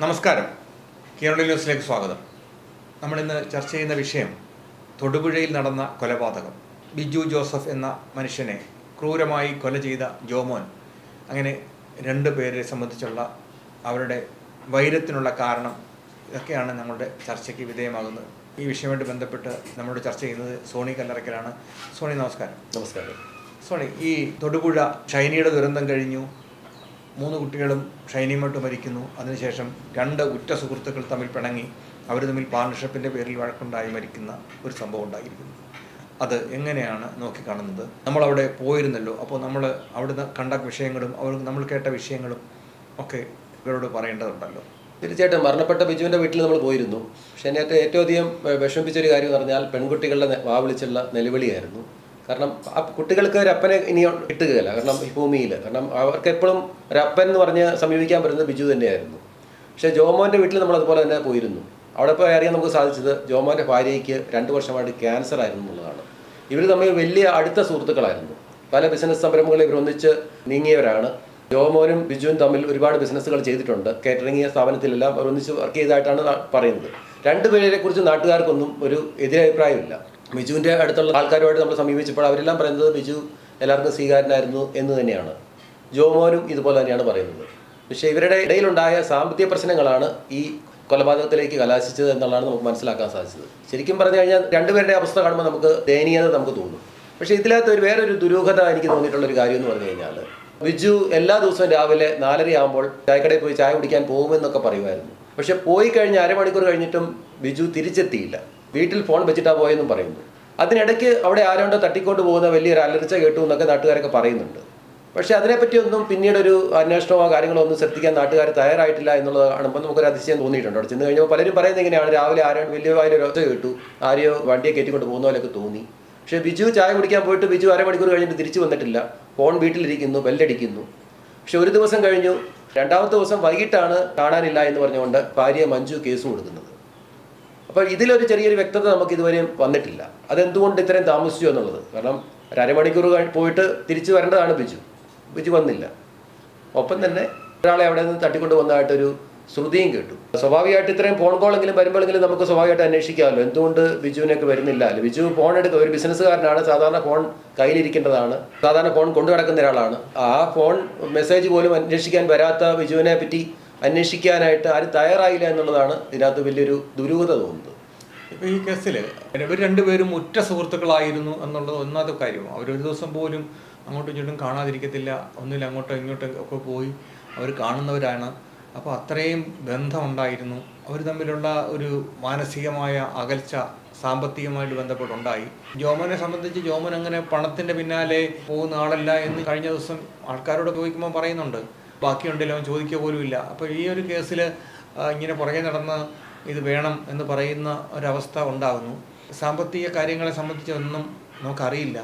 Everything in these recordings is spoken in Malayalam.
നമസ്കാരം. കേരള ന്യൂസിലേക്ക് സ്വാഗതം. നമ്മളിന്ന് ചർച്ച ചെയ്യുന്ന വിഷയം തൊടുപുഴയിൽ നടന്ന കൊലപാതകം. ബിജു ജോസഫ് എന്ന മനുഷ്യനെ ക്രൂരമായി കൊല ചെയ്ത ജോമോൻ. അങ്ങനെ രണ്ട് പേരെ സംബന്ധിച്ചുള്ള അവരുടെ വൈരത്തിനുള്ള കാരണം ഇതൊക്കെയാണ് ഞങ്ങളുടെ ചർച്ചയ്ക്ക് വിധേയമാകുന്നത്. ഈ വിഷയമായിട്ട് ബന്ധപ്പെട്ട് നമ്മളോട് ചർച്ച ചെയ്യുന്നത് സോണി കല്ലറക്കലാണ് സോണി നമസ്കാരം. നമസ്കാരം. സോണി ഈ തൊടുപുഴ ഷൈനിയുടെ ദുരന്തം കഴിഞ്ഞു. മൂന്ന് കുട്ടികളും ഷൈനിയുമായിട്ട് മരിക്കുന്നു. അതിനുശേഷം രണ്ട് ഉറ്റ സുഹൃത്തുക്കൾ തമ്മിൽ പിണങ്ങി അവർ തമ്മിൽ പാർട്ണർഷിപ്പിന്റെ പേരിൽ വഴക്കുണ്ടായി മരിക്കുന്ന ഒരു സംഭവം ഉണ്ടായിരിക്കുന്നു. അത് എങ്ങനെയാണ് നോക്കിക്കാണുന്നത്? നമ്മളവിടെ പോയിരുന്നല്ലോ. അപ്പോൾ നമ്മൾ അവിടുന്ന് കണ്ട വിഷയങ്ങളും അവർ നമ്മൾ കേട്ട വിഷയങ്ങളും ഒക്കെ ഇവരോട് പറയേണ്ടതുണ്ടല്ലോ. തീർച്ചയായിട്ടും മരണപ്പെട്ട ബിജുവിന്റെ വീട്ടിൽ നമ്മൾ പോയിരുന്നു. പക്ഷേ എന്നെ ഏറ്റവും അധികം വിഷമിപ്പിച്ചൊരു കാര്യം എന്ന് പറഞ്ഞാൽ പെൺകുട്ടികളുടെ വാവിളിച്ചുള്ള നിലവിളിയായിരുന്നു. കാരണം ആ കുട്ടികൾക്ക് ഒരു അപ്പനെ ഇനി കിട്ടുകയില്ല. കാരണം ഈ ഭൂമിയിൽ കാരണം അവർക്ക് എപ്പോഴും ഒരു അപ്പൻ എന്ന് പറഞ്ഞ് സമീപിക്കാൻ പറ്റുന്നത് ബിജു തന്നെയായിരുന്നു. പക്ഷേ ജോമോന്റെ വീട്ടിൽ നമ്മൾ അതുപോലെ തന്നെ പോയിരുന്നു. അവിടെ ഇപ്പോൾ അറിയാൻ നമുക്ക് സാധിച്ചത് ജോമോന്റെ ഭാര്യയ്ക്ക് രണ്ട് വർഷമായിട്ട് ക്യാൻസർ ആയിരുന്നു എന്നുള്ളതാണ്. ഇവർ തമ്മിൽ വലിയ അടുത്ത സുഹൃത്തുക്കളായിരുന്നു. പല ബിസിനസ് സംരംഭങ്ങളിൽ ഇവർ ഒന്നിച്ച് നീങ്ങിയവരാണ്. ജോമോനും ബിജുവും തമ്മിൽ ഒരുപാട് ബിസിനസ്സുകൾ ചെയ്തിട്ടുണ്ട്. കാറ്ററിംഗ് സ്ഥാപനത്തിലെല്ലാം അവർ ഒന്നിച്ച് വർക്ക് ചെയ്തതായിട്ടാണ് പറയുന്നത്. രണ്ടുപേരെ കുറിച്ച് നാട്ടുകാർക്കൊന്നും ഒരു എതിരഭിപ്രായമില്ല ബിജുവിന്റെ അടുത്തുള്ള ആൾക്കാരുമായിട്ട് നമ്മൾ സമീപിച്ചപ്പോൾ അവരെല്ലാം പറയുന്നത് ബിജു എല്ലാവർക്കും സ്വീകാരനായിരുന്നു എന്ന് തന്നെയാണ്. ജോമോനും ഇതുപോലെ തന്നെയാണ് പറയുന്നത്. പക്ഷേ ഇവരുടെ ഇടയിലുണ്ടായ സാമ്പത്തിക പ്രശ്നങ്ങളാണ് ഈ കൊലപാതകത്തിലേക്ക് കലാശിച്ചത് എന്നുള്ളതാണ് നമുക്ക് മനസ്സിലാക്കാൻ സാധിച്ചത്. ശരിക്കും പറഞ്ഞു കഴിഞ്ഞാൽ രണ്ടുപേരുടെ അവസ്ഥ കാണുമ്പോൾ നമുക്ക് ദയനീയത നമുക്ക് തോന്നും. പക്ഷേ ഇതിനകത്ത് ഒരു വേറൊരു ദുരൂഹത എനിക്ക് തോന്നിയിട്ടുള്ള ഒരു കാര്യം എന്ന് പറഞ്ഞു കഴിഞ്ഞാൽ ബിജു എല്ലാ ദിവസവും രാവിലെ നാലരയാകുമ്പോൾ ചായക്കടയിൽ പോയി ചായ കുടിക്കാൻ പോകുമെന്നൊക്കെ പറയുമായിരുന്നു. പക്ഷെ പോയി കഴിഞ്ഞ് അരമണിക്കൂർ കഴിഞ്ഞിട്ടും ബിജു തിരിച്ചെത്തിയില്ല. വീട്ടിൽ ഫോൺ വെച്ചിട്ടാ പോയെന്നും പറയുന്നു. അതിനിടയ്ക്ക് അവിടെ ആരോണ്ടോ തട്ടിക്കൊണ്ട് പോകുന്ന വലിയൊരു അലർച്ച കേട്ടു എന്നൊക്കെ നാട്ടുകാരൊക്കെ പറയുന്നുണ്ട്. പക്ഷേ അതിനെപ്പറ്റിയൊന്നും പിന്നീട് ഒരു അന്വേഷണമോ കാര്യങ്ങളോ ഒന്നും ശ്രദ്ധിക്കാൻ നാട്ടുകാർ തയ്യാറായിട്ടില്ല എന്നുള്ളതാണ് ഇപ്പം നമുക്കൊരു അതിശയം തോന്നിയിട്ടുണ്ട്. അവിടെ ചെന്ന് കഴിഞ്ഞപ്പോൾ പലരും പറയുന്നത് ഇങ്ങനെയാണ്. രാവിലെ ആരോ വലിയ വായൊരു ഒച്ച കേട്ടു. ആരെയോ വണ്ടിയെ കയറ്റിക്കൊണ്ട് പോകുന്ന പോലെയൊക്കെ തോന്നി. പക്ഷേ ബിജു ചായ കുടിക്കാൻ പോയിട്ട് ബിജു അരമണിക്കൂർ കഴിഞ്ഞിട്ട് തിരിച്ചു വന്നിട്ടില്ല. ഫോൺ വീട്ടിലിരിക്കുന്നു ബെല്ലടിക്കുന്നു. പക്ഷെ ഒരു ദിവസം കഴിഞ്ഞു. രണ്ടാമത്തെ ദിവസം വൈകിട്ടാണ് കാണാനില്ല എന്ന് പറഞ്ഞുകൊണ്ട് ഭാര്യ മഞ്ജു കേസ് കൊടുക്കുന്നത്. അപ്പോൾ ഇതിലൊരു ചെറിയൊരു വ്യക്തത നമുക്ക് ഇതുവരെയും വന്നിട്ടില്ല. അതെന്തുകൊണ്ട് ഇത്രയും താമസിച്ചു എന്നുള്ളത്? കാരണം ഒരു അരമണിക്കൂർ പോയിട്ട് തിരിച്ചു വരേണ്ടതാണ് ബിജു. ബിജു വന്നില്ല. ഒപ്പം തന്നെ ഒരാളെ അവിടെ നിന്ന് തട്ടിക്കൊണ്ട് വന്നതായിട്ടൊരു ശ്രുതിയും കേട്ടു. സ്വാഭാവികമായിട്ട് ഇത്രയും ഫോൺ കോളെങ്കിലും വരുമ്പോഴെങ്കിലും നമുക്ക് സ്വാഭാവികമായിട്ട് അന്വേഷിക്കാമല്ലോ. എന്തുകൊണ്ട് ബിജുവിനൊക്കെ വരുന്നില്ല? അല്ലെ ബിജു ഫോൺ എടുക്കുക ഒരു ബിസിനസ്സുകാരനാണ്. സാധാരണ ഫോൺ കയ്യിലിരിക്കേണ്ടതാണ്. സാധാരണ ഫോൺ കൊണ്ടു നടക്കുന്ന ഒരാളാണ്. ആ ഫോൺ മെസ്സേജ് പോലും അന്വേഷിക്കാൻ വരാത്ത ബിജുവിനെ പറ്റി അന്വേഷിക്കാനായിട്ട് ആരും തയ്യാറായില്ല എന്നുള്ളതാണ് ഇതിനകത്ത് വലിയൊരു ദുരൂഹത തോന്നുന്നത്. ഇപ്പോൾ ഈ കേസിൽ ഇവർ രണ്ടുപേരും ഉറ്റ സുഹൃത്തുക്കളായിരുന്നു എന്നുള്ളത് ഒന്നാമത്തെ കാര്യമാണ് അവരൊരു ദിവസം പോലും അങ്ങോട്ടും ഇങ്ങോട്ടും കാണാതിരിക്കത്തില്ല. ഒന്നിൽ അങ്ങോട്ടോ ഇങ്ങോട്ടും ഒക്കെ പോയി അവർ കാണുന്നവരാണ്. അപ്പോൾ അത്രയും ബന്ധമുണ്ടായിരുന്നു അവർ തമ്മിലുള്ള ഒരു മാനസികമായ അകൽച്ച സാമ്പത്തികമായിട്ട് ബന്ധപ്പെട്ടുണ്ടായി. ജോമനെ സംബന്ധിച്ച് ജോമൻ അങ്ങനെ പണത്തിന്റെ പിന്നാലെ പോകുന്ന ആളല്ല എന്ന് കഴിഞ്ഞ ദിവസം ആൾക്കാരോട് ചോദിക്കുമ്പോൾ പറയുന്നുണ്ട്. ബാക്കിയുണ്ടല്ലോ അവൻ ചോദിക്കുക പോലും ഇല്ല. അപ്പോൾ ഈ ഒരു കേസിൽ ഇങ്ങനെ പുറകെ നടന്ന് ഇത് വേണം എന്ന് പറയുന്ന ഒരവസ്ഥ ഉണ്ടാകുന്നു സാമ്പത്തിക കാര്യങ്ങളെ സംബന്ധിച്ചൊന്നും നമുക്കറിയില്ല.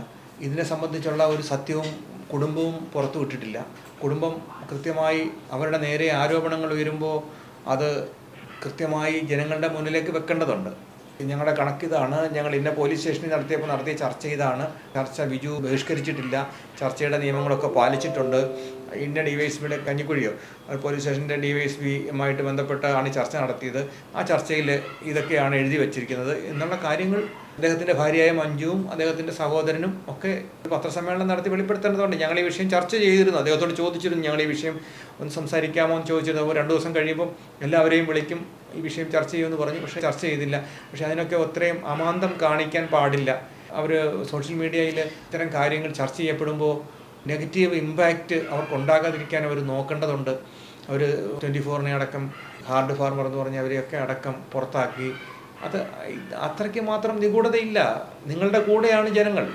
ഇതിനെ സംബന്ധിച്ചുള്ള ഒരു സത്യവും കുടുംബവും പുറത്തു വിട്ടിട്ടില്ല. കുടുംബം കൃത്യമായി അവരുടെ നേരെ ആരോപണങ്ങൾ ഉയരുമ്പോൾ അത് കൃത്യമായി ജനങ്ങളുടെ മുന്നിലേക്ക് വെക്കേണ്ടതുണ്ട്. ഞങ്ങളുടെ കണക്കിതാണ്. ഞങ്ങൾ ഇന്ന പോലീസ് സ്റ്റേഷനിൽ നടത്തിയപ്പോൾ നടത്തിയ ചർച്ച ഇതാണ്. ചർച്ച ബിജു ബഹിഷ്കരിച്ചിട്ടില്ല. ചർച്ചയുടെ നിയമങ്ങളൊക്കെ പാലിച്ചിട്ടുണ്ട്. ഇന്ന ഡി വൈ എസ് പിയുടെ കഞ്ഞിക്കുഴിയോ പോലീസ് സ്റ്റേഷന്റെ ഡി വൈ എസ് ബന്ധപ്പെട്ടാണ് ചർച്ച നടത്തിയത്. ആ ചർച്ചയിൽ ഇതൊക്കെയാണ് എഴുതി വച്ചിരിക്കുന്നത്. എന്നുള്ള കാര്യങ്ങൾ അദ്ദേഹത്തിന്റെ ഭാര്യയായ മഞ്ജുവും അദ്ദേഹത്തിന്റെ സഹോദരനും ഒക്കെ പത്രസമ്മേളനം നടത്തി വെളിപ്പെടുത്തേണ്ടതുണ്ട്. ഞങ്ങൾ ഈ വിഷയം ചർച്ച ചെയ്തിരുന്നു. അദ്ദേഹത്തോട് ചോദിച്ചിരുന്നു ഞങ്ങൾ ഈ വിഷയം ഒന്ന് സംസാരിക്കാമോ എന്ന് ചോദിച്ചിരുന്നു. അപ്പോൾ രണ്ട് ദിവസം കഴിയുമ്പം എല്ലാവരെയും വിളിക്കും. ഈ വിഷയം ചർച്ച ചെയ്യുമെന്ന് പറഞ്ഞു. പക്ഷേ ചർച്ച ചെയ്തില്ല. പക്ഷേ അതിനൊക്കെ ഒത്രയും അമാന്തം കാണിക്കാൻ പാടില്ല. അവർ സോഷ്യൽ മീഡിയയിൽ ഇത്തരം കാര്യങ്ങൾ ചർച്ച ചെയ്യപ്പെടുമ്പോൾ നെഗറ്റീവ് ഇമ്പാക്റ്റ് അവർക്ക് ഉണ്ടാകാതിരിക്കാൻ അവർ നോക്കേണ്ടതുണ്ട്. അവർ ട്വന്റി ഫോറിനെ അടക്കം ഹാർഡ് ഫാർമർ എന്ന് പറഞ്ഞ അവരെയൊക്കെ അടക്കം പുറത്താക്കി. അത് അത്രയ്ക്ക് മാത്രം നിഗൂഢതയില്ല. നിങ്ങളുടെ കൂടെയാണ് ജനങ്ങൾ.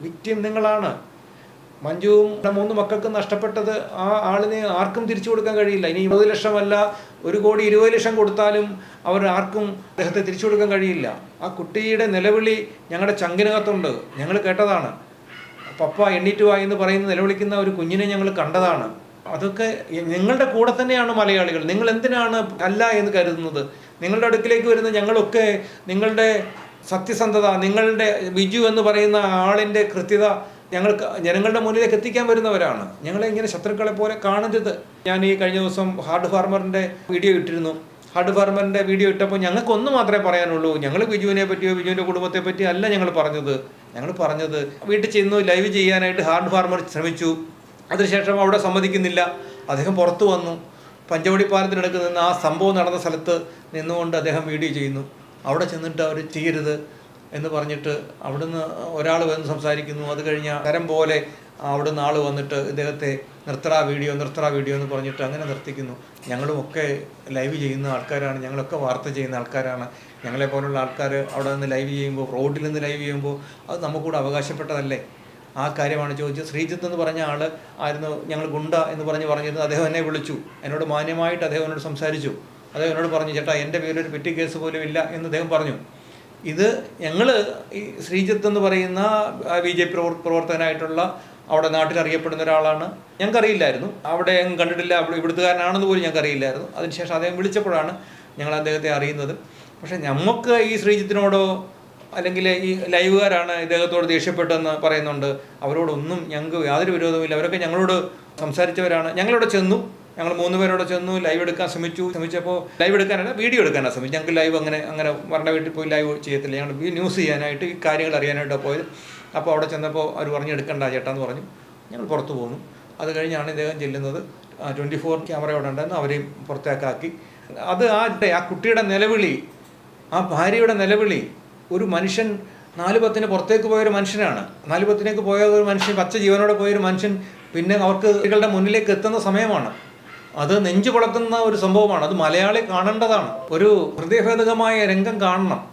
വിക്റ്റിം നിങ്ങളാണ്. മഞ്ജുവും മൂന്ന് മക്കൾക്കും നഷ്ടപ്പെട്ടത് ആ ആളിനെ ആർക്കും തിരിച്ചു കൊടുക്കാൻ കഴിയില്ല. ഇനി ഇരുപത് ലക്ഷമല്ല ഒരു കോടി ഇരുപത് ലക്ഷം കൊടുത്താലും അവർ ആർക്കും അദ്ദേഹത്തെ തിരിച്ചു കൊടുക്കാൻ കഴിയില്ല. ആ കുട്ടിയുടെ നിലവിളി ഞങ്ങളുടെ ചങ്കിനകത്തുണ്ട്. ഞങ്ങൾ കേട്ടതാണ്. പപ്പ എണ്ണീറ്റ് വാ എന്ന് പറയുന്ന നിലവിളിക്കുന്ന ഒരു കുഞ്ഞിനെ ഞങ്ങൾ കണ്ടതാണ്. അതൊക്കെ നിങ്ങളുടെ കൂടെ തന്നെയാണ് മലയാളികൾ. നിങ്ങൾ എന്തിനാണ് അല്ല എന്ന് കരുതുന്നത്? നിങ്ങളുടെ അടുക്കിലേക്ക് വരുന്ന ഞങ്ങളൊക്കെ നിങ്ങളുടെ സത്യസന്ധത നിങ്ങളുടെ ബിജു എന്ന് പറയുന്ന ആളിന്റെ കൃത്യത ഞങ്ങൾ ജനങ്ങളുടെ മുന്നിലേക്ക് എത്തിക്കാൻ വരുന്നവരാണ്. ഞങ്ങളെ ഇങ്ങനെ ശത്രുക്കളെ പോലെ കാണരുത്. ഞാൻ ഈ കഴിഞ്ഞ ദിവസം ഹാർഡ് ഫാർമറിന്റെ വീഡിയോ ഇട്ടിരുന്നു. ഹാർഡ് ഫാർമറിന്റെ വീഡിയോ ഇട്ടപ്പോൾ ഞങ്ങൾക്ക് ഒന്ന് മാത്രമേ പറയാനുള്ളൂ. ഞങ്ങൾ ബിജുവിനെ പറ്റിയോ ബിജുവിന്റെ കുടുംബത്തെ പറ്റിയോ അല്ല ഞങ്ങൾ പറഞ്ഞത്. ഞങ്ങൾ പറഞ്ഞത് വീട്ടിൽ ചെന്നു ലൈവ് ചെയ്യാനായിട്ട് ഹാർഡ് ഫാർമർ ശ്രമിച്ചു. അതിനുശേഷം അവിടെ സമ്മതിക്കുന്നില്ല. അദ്ദേഹം പുറത്തു വന്നു. പഞ്ചവടി പാലത്തിനടുക്ക് നിന്ന് ആ സംഭവം നടന്ന സ്ഥലത്ത് നിന്നുകൊണ്ട് അദ്ദേഹം വീഡിയോ ചെയ്യുന്നു. അവിടെ ചെന്നിട്ട് അവർ ചെയ്യരുത് എന്ന് പറഞ്ഞിട്ട് അവിടുന്ന് ഒരാൾ വന്ന് സംസാരിക്കുന്നു. അത് കഴിഞ്ഞ കരം പോലെ അവിടുന്ന് ആൾ വന്നിട്ട് ഇദ്ദേഹത്തെ നിർത്തറ വീഡിയോ നിർത്തറ വീഡിയോ എന്ന് പറഞ്ഞിട്ട് അങ്ങനെ നിർത്തിക്കുന്നു. ഞങ്ങളുമൊക്കെ ലൈവ് ചെയ്യുന്ന ആൾക്കാരാണ്. ഞങ്ങളൊക്കെ വാർത്ത ചെയ്യുന്ന ആൾക്കാരാണ്. ഞങ്ങളെ പോലുള്ള ആൾക്കാർ അവിടെ നിന്ന് ലൈവ് ചെയ്യുമ്പോൾ റോഡിൽ നിന്ന് ലൈവ് ചെയ്യുമ്പോൾ അത് നമുക്കൂടെ അവകാശപ്പെട്ടതല്ലേ? ആ കാര്യമാണ് ചോദിച്ചത്. ശ്രീജിത്ത് എന്ന് പറഞ്ഞ ആൾ ആയിരുന്നു ഞങ്ങൾ ഗുണ്ട എന്ന് പറഞ്ഞ് പറഞ്ഞിരുന്നത്. അദ്ദേഹം എന്നെ വിളിച്ചു. എന്നോട് മാന്യമായിട്ട് അദ്ദേഹം എന്നോട് സംസാരിച്ചു. അദ്ദേഹം എന്നോട് പറഞ്ഞു ചേട്ടാ എന്റെ പേരിലൊരു പെറ്റി കേസ് പോലും ഇല്ല എന്ന് അദ്ദേഹം പറഞ്ഞു. ഇത് ഞങ്ങൾ ഈ ശ്രീജിത്ത് എന്ന് പറയുന്ന ബി ജെ പി പ്രവർത്തകനായിട്ടുള്ള അവിടെ നാട്ടിൽ അറിയപ്പെടുന്ന ഒരാളാണ്. ഞങ്ങൾക്കറിയില്ലായിരുന്നു. അവിടെ കണ്ടിട്ടില്ല. അവിടെ ഇവിടുത്തുകാരനാണെന്ന് പോലും ഞങ്ങൾക്കറിയില്ലായിരുന്നു. അതിനുശേഷം അദ്ദേഹം വിളിച്ചപ്പോഴാണ് ഞങ്ങൾ അദ്ദേഹത്തെ അറിയുന്നത്. പക്ഷെ നമുക്ക് ഈ ശ്രീജിത്തിനോടോ അല്ലെങ്കിൽ ഈ ലൈവുകാരാണ് ഇദ്ദേഹത്തോട് ദേഷ്യപ്പെട്ടെന്ന് പറയുന്നുണ്ട്. അവരോടൊന്നും ഞങ്ങൾക്ക് യാതൊരു വിരോധവുമില്ല. അവരൊക്കെ ഞങ്ങളോട് സംസാരിച്ചവരാണ്. ഞങ്ങളിവിടെ ചെന്നു. ഞങ്ങൾ മൂന്ന് പേരോടെ ചെന്നു ലൈവ് എടുക്കാൻ ശ്രമിച്ചു. ശ്രമിച്ചപ്പോൾ ലൈവ് എടുക്കാനല്ല വീഡിയോ എടുക്കാനാണ് ശ്രമിച്ചു ഞങ്ങൾക്ക് ലൈവ് അങ്ങനെ അങ്ങനെ വരണ വീട്ടിൽ പോയി ലൈവ് ചെയ്യത്തില്ല. ഞങ്ങൾ ന്യൂസ് ചെയ്യാനായിട്ട് ഈ കാര്യങ്ങൾ അറിയാനായിട്ടാണ് പോയത്. അപ്പോൾ അവിടെ ചെന്നപ്പോൾ അവർ പറഞ്ഞു എടുക്കണ്ട ചേട്ടാ എന്ന് പറഞ്ഞു. ഞങ്ങൾ പുറത്തു പോന്നു. അത് കഴിഞ്ഞാണ് ഇദ്ദേഹം ചെല്ലുന്നത്. ട്വന്റി ഫോർ ക്യാമറ അവിടെ ഉണ്ടായിരുന്നു. അവരെയും പുറത്തേക്കാക്കി. അത് ആ ആ കുട്ടിയുടെ നിലവിളി ആ ഭാര്യയുടെ നിലവിളി ഒരു മനുഷ്യൻ നാല് പത്തിന് പുറത്തേക്ക് പോയൊരു മനുഷ്യനാണ്. നാല് പത്തിനേക്ക് പോയ ഒരു മനുഷ്യൻ പച്ച ജീവനോടെ പോയൊരു മനുഷ്യൻ പിന്നെ അവർക്ക് കുട്ടികളുടെ മുന്നിലേക്ക് എത്തുന്ന സമയമാണ്. അത് നെഞ്ചു പുളക്കുന്ന ഒരു സംഭവമാണ്. അത് മലയാളി കാണേണ്ടതാണ്. ഒരു ഹൃദയഭേദകമായ രംഗം കാണണം.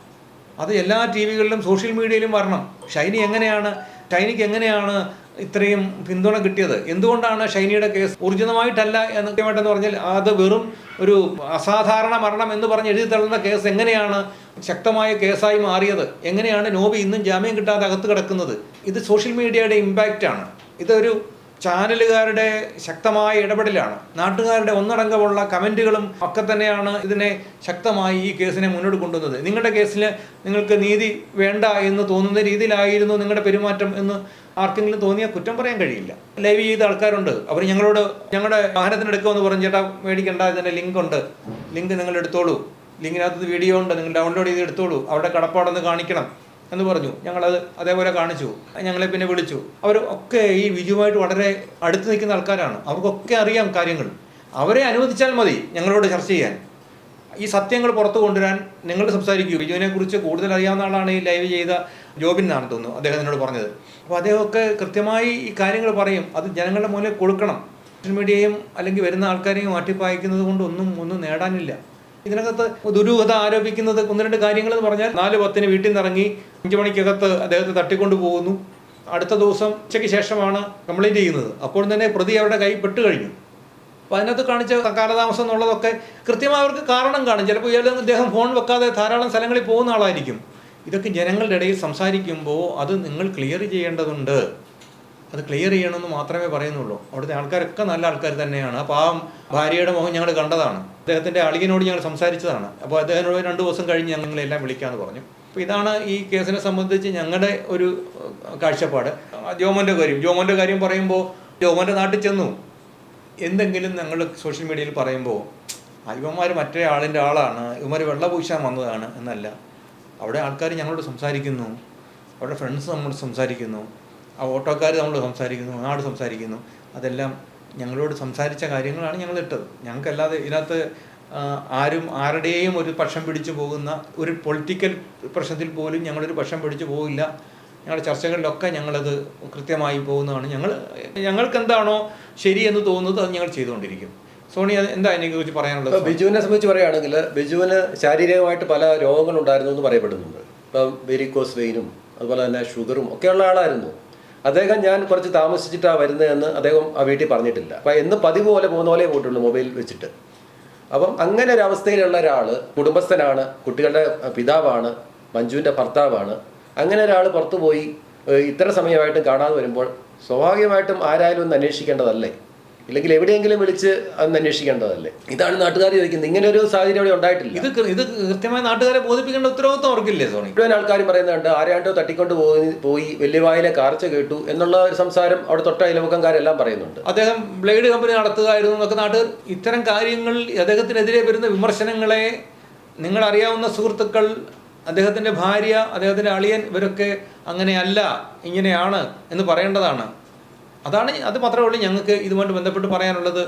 അത് എല്ലാ ടി വികളിലും സോഷ്യൽ മീഡിയയിലും വരണം. ഷൈനി എങ്ങനെയാണ് ഷൈനിക്ക് എങ്ങനെയാണ് ഇത്രയും പിന്തുണ കിട്ടിയത്? എന്തുകൊണ്ടാണ് ഷൈനിയുടെ കേസ് ഊർജിതമായിട്ടല്ല എന്ന് കൃത്യമായിട്ടെന്ന് പറഞ്ഞാൽ അത് വെറും ഒരു അസാധാരണ മരണം എന്ന് പറഞ്ഞ് എഴുതി തള്ളുന്ന കേസ് എങ്ങനെയാണ് ശക്തമായ കേസായി മാറിയത്? എങ്ങനെയാണ് നോബി ഇന്നും ജാമ്യം കിട്ടാതെ അകത്ത് കിടക്കുന്നത്? ഇത് സോഷ്യൽ മീഡിയയുടെ ഇമ്പാക്റ്റാണ് ഇതൊരു ചാനലുകാരുടെ ശക്തമായ ഇടപെടലാണ്. നാട്ടുകാരുടെ ഒന്നടങ്കമുള്ള കമന്റുകളും ഒക്കെ തന്നെയാണ് ഇതിനെ ശക്തമായി ഈ കേസിനെ മുന്നോട്ട് കൊണ്ടുവന്നത്. നിങ്ങളുടെ കേസിൽ നിങ്ങൾക്ക് നീതി വേണ്ട എന്ന് തോന്നുന്ന രീതിയിലായിരുന്നു നിങ്ങളുടെ പെരുമാറ്റം എന്ന് ആർക്കെങ്കിലും തോന്നിയാൽ കുറ്റം പറയാൻ കഴിയില്ല. ലൈവ് ചെയ്ത ആൾക്കാരുണ്ട്. അവർ ഞങ്ങളോട് ഞങ്ങളുടെ വാഹനത്തിന് എടുക്കുമെന്ന് പറഞ്ഞു ചേട്ടാ മേടിക്കേണ്ട ഇതിന്റെ ലിങ്ക് ഉണ്ട്. ലിങ്ക് നിങ്ങൾ എടുത്തോളൂ. ലിങ്കിനകത്ത് വീഡിയോ ഉണ്ട്. നിങ്ങൾ ഡൗൺലോഡ് ചെയ്ത് എടുത്തോളൂ. അവിടെ കടപ്പാടൊന്ന് കാണിക്കണം. എന്ന് പറഞ്ഞു. ഞങ്ങളത് അതേപോലെ കാണിച്ചു. ഞങ്ങളെ പിന്നെ വിളിച്ചു. അവർ ഒക്കെ ഈ വിജുവുമായിട്ട് വളരെ അടുത്ത് നിൽക്കുന്ന ആൾക്കാരാണ്. അവർക്കൊക്കെ അറിയാം കാര്യങ്ങൾ. അവരെ അനുവദിച്ചാൽ മതി ഞങ്ങളോട് ചർച്ച ചെയ്യാൻ. ഈ സത്യങ്ങൾ പുറത്തു കൊണ്ടുവരാൻ നിങ്ങൾ സംസാരിക്കൂ. ബിജുവിനെ കുറിച്ച് കൂടുതൽ അറിയാവുന്ന ആളാണ് ഈ ലൈവ് ചെയ്ത ജോബിൻ എന്നാണ് തോന്നുന്നു അദ്ദേഹം എന്നോട് പറഞ്ഞത്. അപ്പോൾ അദ്ദേഹമൊക്കെ കൃത്യമായി ഈ കാര്യങ്ങൾ പറയും. അത് ജനങ്ങളുടെ മുന്നിൽ കൊടുക്കണം. സോഷ്യൽ മീഡിയയും അല്ലെങ്കിൽ വരുന്ന ആൾക്കാരെയും മാറ്റിപ്പായിക്കുന്നത് കൊണ്ട് ഒന്നും ഒന്നും നേടാനില്ല. ഇതിനകത്ത് ദുരൂഹത ആരോപിക്കുന്നത് ഒന്ന് രണ്ട് കാര്യങ്ങൾ എന്ന് പറഞ്ഞാൽ നാല് പത്തിന് വീട്ടിൽ നിന്ന് ഇറങ്ങി അഞ്ച് മണിക്കകത്ത് അദ്ദേഹത്തെ തട്ടിക്കൊണ്ടു പോകുന്നു. അടുത്ത ദിവസം ഉച്ചയ്ക്ക് ശേഷമാണ് കംപ്ലൈന്റ് ചെയ്യുന്നത്. അപ്പോൾ തന്നെ പ്രതി അവരുടെ കൈ പെട്ട് കഴിഞ്ഞു. അപ്പോൾ അതിനകത്ത് കാണിച്ച കാലതാമസം എന്നുള്ളതൊക്കെ കൃത്യമായി അവർക്ക് കാരണം കാണും. ചിലപ്പോൾ ഇയാൾ അദ്ദേഹം ഫോൺ വെക്കാതെ ധാരാളം സ്ഥലങ്ങളിൽ പോകുന്ന ആളായിരിക്കും. ഇതൊക്കെ ജനങ്ങളുടെ ഇടയിൽ സംസാരിക്കുമ്പോൾ അത് നിങ്ങൾ ക്ലിയർ ചെയ്യേണ്ടതുണ്ട്. അത് ക്ലിയർ ചെയ്യണമെന്ന് മാത്രമേ പറയുന്നുള്ളൂ. അവിടുത്തെ ആൾക്കാരൊക്കെ നല്ല ആൾക്കാർ തന്നെയാണ്. അപ്പോൾ ആ ഭാര്യയുടെ മുഖം ഞങ്ങൾ കണ്ടതാണ്. അദ്ദേഹത്തിന്റെ അളിയനോട് ഞങ്ങൾ സംസാരിച്ചതാണ്. അപ്പോൾ അദ്ദേഹത്തിനോട് രണ്ട് ദിവസം കഴിഞ്ഞ് ഞങ്ങളെല്ലാം വിളിക്കാമെന്ന് പറഞ്ഞു. അപ്പോൾ ഇതാണ് ഈ കേസിനെ സംബന്ധിച്ച് ഞങ്ങളുടെ ഒരു കാഴ്ചപ്പാട്. ജോമോന്റെ കാര്യം. ജോമോന്റെ കാര്യം പറയുമ്പോൾ ജോമോന്റെ നാട്ടിൽ ചെന്നു. എന്തെങ്കിലും ഞങ്ങൾ സോഷ്യൽ മീഡിയയിൽ പറയുമ്പോൾ ഇവന്മാർ മറ്റേ ആളിന്റെ ആളാണ്. ഇവന്മാർ വെള്ളപൂശാൻ വന്നതാണ് എന്നല്ല. അവിടെ ആൾക്കാർ ഞങ്ങളോട് സംസാരിക്കുന്നു. അവിടെ ഫ്രണ്ട്സ് നമ്മളോട് സംസാരിക്കുന്നു. ആ ഓട്ടോക്കാർ നമ്മൾ സംസാരിക്കുന്നു നാട് സംസാരിക്കുന്നു. അതെല്ലാം ഞങ്ങളോട് സംസാരിച്ച കാര്യങ്ങളാണ് ഞങ്ങൾ ഇട്ടത്. ഞങ്ങൾക്കല്ലാതെ ഇതിനകത്ത് ആരും ആരുടെയും ഒരു പക്ഷം പിടിച്ചു പോകുന്ന ഒരു പൊളിറ്റിക്കൽ പ്രശ്നത്തിൽ പോലും ഞങ്ങളൊരു പക്ഷം പിടിച്ചു പോകില്ല ഞങ്ങളുടെ ചർച്ചകളിലൊക്കെ ഞങ്ങളത് കൃത്യമായി പോകുന്നതാണ്. ഞങ്ങൾ ഞങ്ങൾക്ക് എന്താണോ ശരി എന്ന് തോന്നുന്നത് അത് ഞങ്ങൾ ചെയ്തുകൊണ്ടിരിക്കും. സോണി എന്താ എന്താ അതിനെക്കുറിച്ച് പറയാനുള്ളത്? ബിജുവിനെ സംബന്ധിച്ച് പറയുകയാണെങ്കിൽ ബിജുവിന് ശാരീരികമായിട്ട് പല രോഗങ്ങളുണ്ടായിരുന്നു എന്ന് പറയപ്പെടുന്നുണ്ട്. ഇപ്പം വെരിക്കോസ് വെയിനും അതുപോലെ തന്നെ ഷുഗറും ഒക്കെയുള്ള ആളായിരുന്നു. അദ്ദേഹം ഞാൻ കുറച്ച് താമസിച്ചിട്ടാണ് വരുന്നതെന്ന് അദ്ദേഹം ആ വീട്ടിൽ പറഞ്ഞിട്ടില്ല. അപ്പം എന്ന് പതിവ് പോലെ പോകുന്ന പോലെ പോയിട്ടുള്ളൂ മൊബൈൽ വെച്ചിട്ട്. അപ്പം അങ്ങനെ ഒരു അവസ്ഥയിലുള്ള ഒരാൾ കുടുംബസ്ഥനാണ് കുട്ടികളുടെ പിതാവാണ് മഞ്ജുവിന്റെ ഭർത്താവാണ്. അങ്ങനെ ഒരാൾ പുറത്തു പോയി ഇത്ര സമയമായിട്ടും കാണാതെ വരുമ്പോൾ സ്വാഭാവികമായിട്ടും ആരായാലും ഒന്ന് അന്വേഷിക്കേണ്ടതല്ലേ? ഇല്ലെങ്കിൽ എവിടെയെങ്കിലും വിളിച്ച് അന്ന് അന്വേഷിക്കേണ്ടതല്ലേ? ഇതാണ് നാട്ടുകാർ ചോദിക്കുന്നത്. ഇങ്ങനെ ഒരു സാഹചര്യം അവിടെ ഉണ്ടായിട്ടില്ല. ഇത് ഇത് കൃത്യമായി നാട്ടുകാരെ ബോധിപ്പിക്കേണ്ട ഉത്തരവാദിത്വം അവർക്കില്ലേ സോണി? മുഴുവൻ ആൾക്കാർ പറയുന്നുണ്ട് ആരാണ്ടോ തട്ടിക്കൊണ്ട് പോയി പോയി വലിയ വായിലെ കാർച്ച കേട്ടു എന്നുള്ള ഒരു സംസാരം അവിടെ തൊട്ട അയൽവക്കംകാരെല്ലാം പറയുന്നുണ്ട്. അദ്ദേഹം ബ്ലേഡ് കമ്പനി നടത്തുകയായിരുന്നു എന്നൊക്കെ നാട്ടുകാർ ഇത്തരം കാര്യങ്ങൾ അദ്ദേഹത്തിനെതിരെ വരുന്ന വിമർശനങ്ങളെ നിങ്ങളറിയാവുന്ന സുഹൃത്തുക്കൾ അദ്ദേഹത്തിന്റെ ഭാര്യ അദ്ദേഹത്തിന്റെ അളിയൻ ഇവരൊക്കെ അങ്ങനെയല്ല ഇങ്ങനെയാണ് എന്ന് പറയേണ്ടതാണ്. അതാണ് അത് മാത്രമേ ഉള്ളൂ ഞങ്ങൾക്ക് ഇതുമായിട്ട് ബന്ധപ്പെട്ട് പറയാനുള്ളത്.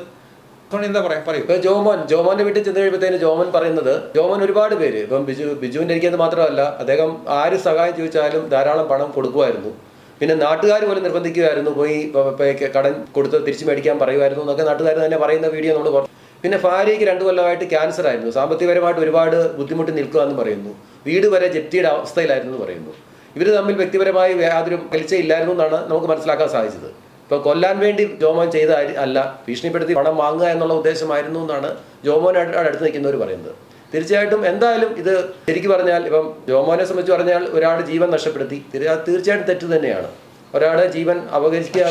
എന്താ പറയാ? പറയൂ. ഇപ്പൊ ജോമോൻ ജോമോന്റെ വീട്ടിൽ ചെന്ന് കഴിയുമ്പോഴത്തേന് ജോമോൻ പറയുന്നത് ജോമോൻ ഒരുപാട് പേര് ഇപ്പം ബിജു ബിജുവിന്റെ ഇരിക്കുന്നത് മാത്രമല്ല അദ്ദേഹം ആര് സഹായം ചോദിച്ചാലും ധാരാളം പണം കൊടുക്കുമായിരുന്നു. പിന്നെ നാട്ടുകാർ പോലും നിർബന്ധിക്കുമായിരുന്നു പോയി കടൻ കൊടുത്ത് തിരിച്ചു മേടിക്കാൻ പറയുമായിരുന്നു എന്നൊക്കെ നാട്ടുകാർ തന്നെ പറയുന്ന വീഡിയോ നമ്മൾ പറഞ്ഞു പിന്നെ ഭാര്യയ്ക്ക് രണ്ടു കൊല്ലമായിട്ട് ക്യാൻസർ ആയിരുന്നു. സാമ്പത്തികപരമായിട്ട് ഒരുപാട് ബുദ്ധിമുട്ട് നിൽക്കുക എന്ന് പറയുന്നു. വീട് വരെ ജപ്തിയുടെ അവസ്ഥയിലായിരുന്നു എന്ന് പറയുന്നു. ഇവർ തമ്മിൽ വ്യക്തിപരമായി യാതൊരു ഇല്ലായിരുന്നു എന്നാണ് നമുക്ക് മനസ്സിലാക്കാൻ സാധിച്ചത്. ഇപ്പൊ കൊല്ലാൻ വേണ്ടി ജോമോൻ ചെയ്ത അല്ല ഭീഷണിപ്പെടുത്തി പണം വാങ്ങുക എന്നുള്ള ഉദ്ദേശമായിരുന്നു എന്നാണ് ജോമോൻ അട് അടുത്ത് നിൽക്കുന്നവർ പറയുന്നത്. തീർച്ചയായിട്ടും എന്തായാലും ഇത് ശരിക്കും പറഞ്ഞാൽ ഇപ്പം ജോമോനെ സംബന്ധിച്ച് പറഞ്ഞാൽ ഒരാൾ ജീവൻ നഷ്ടപ്പെടുത്തി. തീർ- തീർച്ചയായിട്ടും തെറ്റ് തന്നെയാണ്. ഒരാളെ ജീവൻ അപകരിക്കുക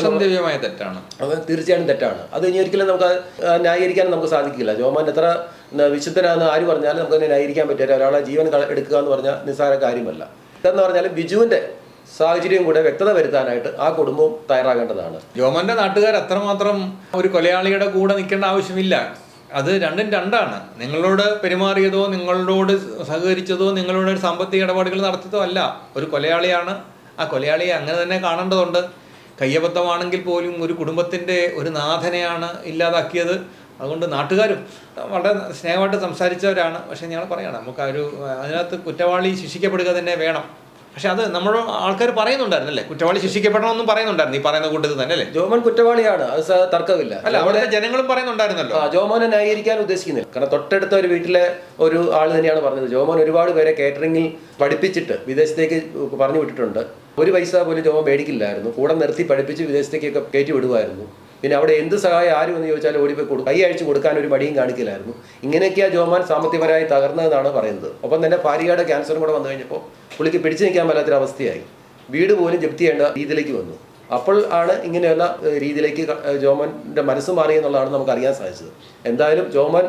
തെറ്റാണ്. അത് തീർച്ചയായും തെറ്റാണ്. അത് ഇനി ഒരിക്കലും നമുക്ക് ന്യായീകരിക്കാൻ നമുക്ക് സാധിക്കില്ല. ജോമാൻ എത്ര വിശുദ്ധനാണെന്ന് ആര് പറഞ്ഞാലും നമുക്ക് ന്യായീകരിക്കാൻ പറ്റില്ല. ഒരാളെ ജീവൻ എടുക്കുക എന്ന് പറഞ്ഞാൽ നിസ്സാര കാര്യമല്ല. ഇതെന്ന് പറഞ്ഞാൽ ബിജുവിന്റെ സാഹചര്യം കൂടെ വ്യക്തത വരുത്താനായിട്ട് ആ കുടുംബവും തയ്യാറാകേണ്ടതാണ്. ജോമന്റെ നാട്ടുകാർ അത്രമാത്രം ഒരു കൊലയാളിയുടെ കൂടെ നിൽക്കേണ്ട ആവശ്യമില്ല. അത് രണ്ടും രണ്ടാണ്. നിങ്ങളോട് പെരുമാറിയതോ നിങ്ങളോട് സഹകരിച്ചതോ നിങ്ങളോട് സാമ്പത്തിക ഇടപാടുകൾ നടത്തിയതോ അല്ല. ഒരു കൊലയാളിയാണ്. ആ കൊലയാളിയെ അങ്ങനെ തന്നെ കാണേണ്ടതുണ്ട്. കയ്യബദ്ധമാണെങ്കിൽ പോലും ഒരു കുടുംബത്തിന്റെ ഒരു നാഥനെയാണ് ഇല്ലാതാക്കിയത്. അതുകൊണ്ട് നാട്ടുകാരും വളരെ സ്നേഹമായിട്ട് സംസാരിച്ചവരാണ്. പക്ഷേ ഞങ്ങൾ പറയണം നമുക്ക് ആ ഒരു അതിനകത്ത് കുറ്റവാളി ശിക്ഷിക്കപ്പെടുക തന്നെ വേണം. പക്ഷെ അത് നമ്മൾ ആൾക്കാർ പറയുന്നുണ്ടായിരുന്നല്ലേ കുറ്റവാളി ശിക്ഷിക്കപ്പെടണമെന്നും പറയുന്നുണ്ടായിരുന്നു. ഈ പറയുന്ന കൂട്ടത്തിൽ തന്നെ അല്ലേ? ജോമൻ കുറ്റവാളിയാണ്. അത് തർക്കമില്ല. അല്ല അവിടെ ജനങ്ങളും പറയുന്നുണ്ടായിരുന്നല്ലോ. ജോമോനെ ന്യായീകരിക്കാൻ ഉദ്ദേശിക്കുന്നില്ല. കാരണം തൊട്ടടുത്ത ഒരു വീട്ടിലെ ഒരു ആൾ തന്നെയാണ് പറഞ്ഞത്. ജോമോൻ ഒരുപാട് പേരെ കേറ്ററിംഗിൽ പഠിപ്പിച്ചിട്ട് വിദേശത്തേക്ക് പറഞ്ഞു വിട്ടിട്ടുണ്ട്. ഒരു പൈസ പോലും ജോമോൻ മേടിക്കില്ലായിരുന്നു. കൂടെ നിർത്തി പഠിപ്പിച്ച് വിദേശത്തേക്കൊക്കെ കയറ്റി വിടുമായിരുന്നു പിന്നെ അവിടെ എന്ത് സഹായം ആരും എന്ന് ചോദിച്ചാൽ ഓടിപ്പോയി കൊടുക്കും കൈ അഴിച്ച് കൊടുക്കാൻ ഒരു മടിയും കാണിക്കില്ലായിരുന്നു. ഇങ്ങനെയൊക്കെയാ ജോമാൻ സാമ്പത്തികപരമായി തകർന്നതെന്നാണ് പറയുന്നത്. ഒപ്പം തന്നെ ഭാര്യയുടെ ക്യാൻസറും കൂടെ വന്നു കഴിഞ്ഞപ്പോൾ പുള്ളിക്ക് പിടിച്ചു നിൽക്കാൻ പറ്റാത്തൊരവസ്ഥയായി വീട് പോലും ജപ്തി ചെയ്യേണ്ട രീതിയിലേക്ക് വന്നു. അപ്പോൾ ആണ് ഇങ്ങനെയുള്ള രീതിയിലേക്ക് ജോമാന്റെ മനസ്സ് മാറി എന്നുള്ളതാണ് നമുക്ക് അറിയാൻ സാധിച്ചത്. എന്തായാലും ജോമൻ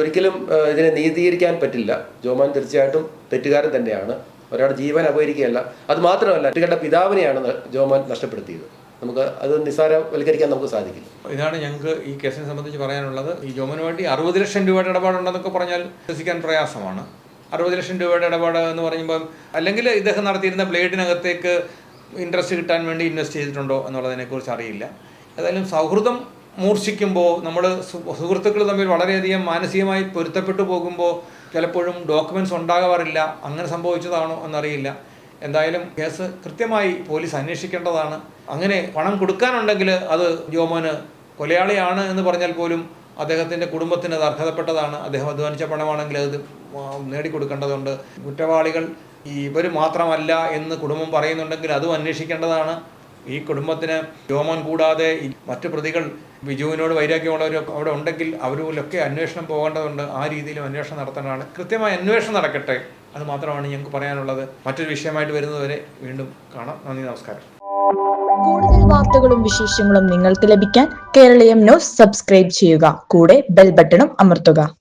ഒരിക്കലും ഇതിനെ നീതീകരിക്കാൻ പറ്റില്ല. ജോമൻ തീർച്ചയായിട്ടും തെറ്റുകാരൻ തന്നെയാണ്. ഒരാളുടെ ജീവൻ അപഹരിക്കുകയല്ല. അത് മാത്രമല്ല കുട്ടികളുടെ പിതാവിനെയാണ് ജോമൻ നഷ്ടപ്പെടുത്തിയത്. നമുക്ക് അത് നിസ്സാരവൽക്കരിക്കാൻ നമുക്ക് സാധിക്കില്ല ഇതാണ് ഞങ്ങൾക്ക് ഈ കേസിനെ സംബന്ധിച്ച് പറയാനുള്ളത്. ഈ ജോമന് വേണ്ടി അറുപത് ലക്ഷം രൂപയുടെ ഇടപാടുണ്ടെന്നൊക്കെ പറഞ്ഞാൽ വിശ്വസിക്കാൻ പ്രയാസമാണ്. അറുപത് ലക്ഷം രൂപയുടെ ഇടപാട് എന്ന് പറയുമ്പം അല്ലെങ്കിൽ ഇദ്ദേഹം നടത്തിയിരുന്ന ബ്ലേഡിനകത്തേക്ക് ഇൻട്രസ്റ്റ് കിട്ടാൻ വേണ്ടി ഇൻവെസ്റ്റ് ചെയ്തിട്ടുണ്ടോ എന്നുള്ളതിനെക്കുറിച്ച് അറിയില്ല. ഏതായാലും സൗഹൃദം മൂർച്ഛിക്കുമ്പോൾ നമ്മൾ സുഹൃത്തുക്കൾ തമ്മിൽ വളരെയധികം മാനസികമായി പൊരുത്തപ്പെട്ടു പോകുമ്പോൾ ചിലപ്പോഴും ഡോക്യുമെന്റ്സ് ഉണ്ടാകാറില്ല. അങ്ങനെ സംഭവിച്ചതാണോ എന്നറിയില്ല. എന്തായാലും കേസ് കൃത്യമായി പോലീസ് അന്വേഷിക്കേണ്ടതാണ്. അങ്ങനെ പണം കൊടുക്കാനുണ്ടെങ്കിൽ അത് ജോമോന് കൊലയാളിയാണ് എന്ന് പറഞ്ഞാൽ പോലും അദ്ദേഹത്തിന്റെ കുടുംബത്തിന് അത് അർഹതപ്പെട്ടതാണ്. അദ്ദേഹം അധ്വാനിച്ച പണമാണെങ്കിൽ അത് നേടിക്കൊടുക്കേണ്ടതുണ്ട്. കുറ്റവാളികൾ ഇവർ മാത്രമല്ല എന്ന് കുടുംബം പറയുന്നുണ്ടെങ്കിൽ അതും അന്വേഷിക്കേണ്ടതാണ്. ഈ കുടുംബത്തിന് ജോമോൻ കൂടാതെ മറ്റു പ്രതികൾ ബിജുവിനോട് വൈരാഗ്യമുള്ളവരൊക്കെ അവിടെ ഉണ്ടെങ്കിൽ അവരിലൊക്കെ അന്വേഷണം പോകേണ്ടതുണ്ട്. ആ രീതിയിലും അന്വേഷണം നടത്തേണ്ടതാണ്. കൃത്യമായ അന്വേഷണം നടക്കട്ടെ. അത് മാത്രമാണ് ഞങ്ങൾക്ക് പറയാനുള്ളത്. മറ്റൊരു വിഷയമായിട്ട് വരുന്നതുവരെ വീണ്ടും കാണാം. നന്ദി നമസ്കാരം. കൂടുതൽ വാർത്തകളും വിശേഷങ്ങളും നിങ്ങൾക്ക് ലഭിക്കാൻ കേരളീയം ന്യൂസ് സബ്സ്ക്രൈബ് ചെയ്യുക. കൂടെ ബെൽ ബട്ടണും അമർത്തുക.